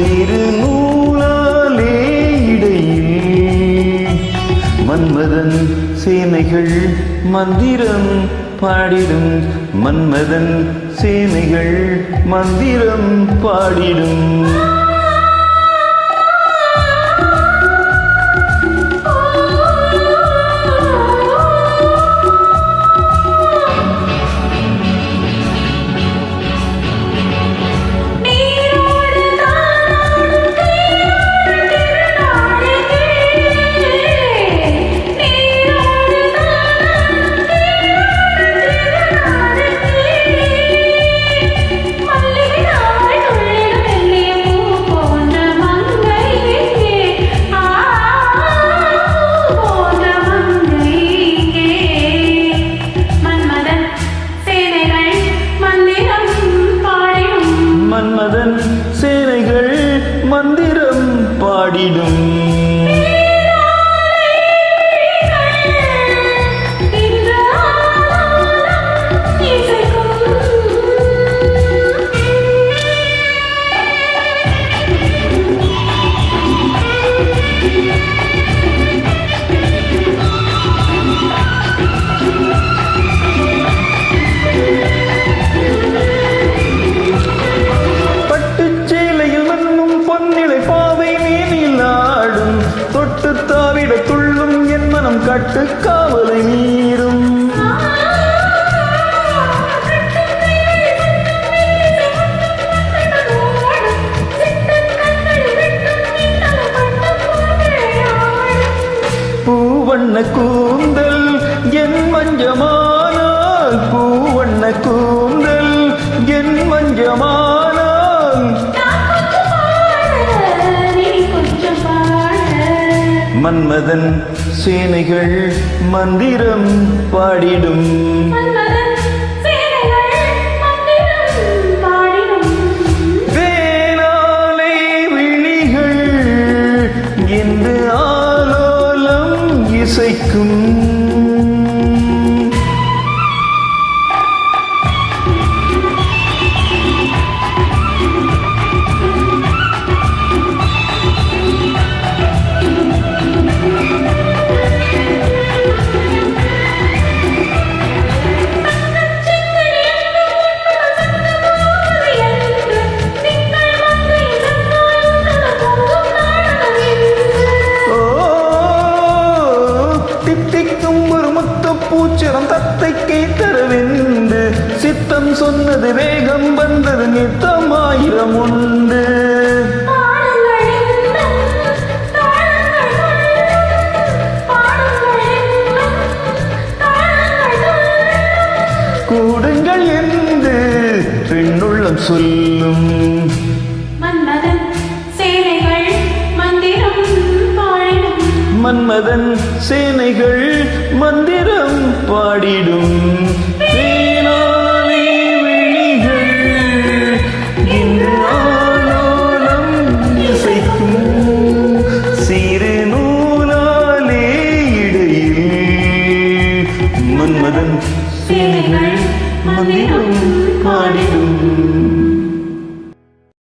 இசைக்கும் சிறு நூலாலே இடையில் மன்மதன் சேனைகள் மந்திரம் பாடிடும். மன்மதன் சேனைகள் மந்திரம் பாடிடும். மனம் காவலை மீறும். பூவண்ண கூந்தல் என் மஞ்சமானால் பூவண்ண கூந்தல் என் மஞ்சமானால். மன்மதன் சேனைகள் மந்திரம் பாடிடும். வேளாலை விழிகள் என்று ஆலோலம் இசைக்கும். சித்தம் சொன்னது வேகம் வந்தது நித்தமாயிரம் உண்டு. கூடுங்கள் என்று பெண்ணுள்ளம் சொல்லும். மன்மதன் சேனைகள் மந்திரம் பாடிடும். ஆலோலம் இசைக்கும் சிறு நூலாலே இடையில் மன்மதன் சேனைகள் மந்திரம் பாடிடும்.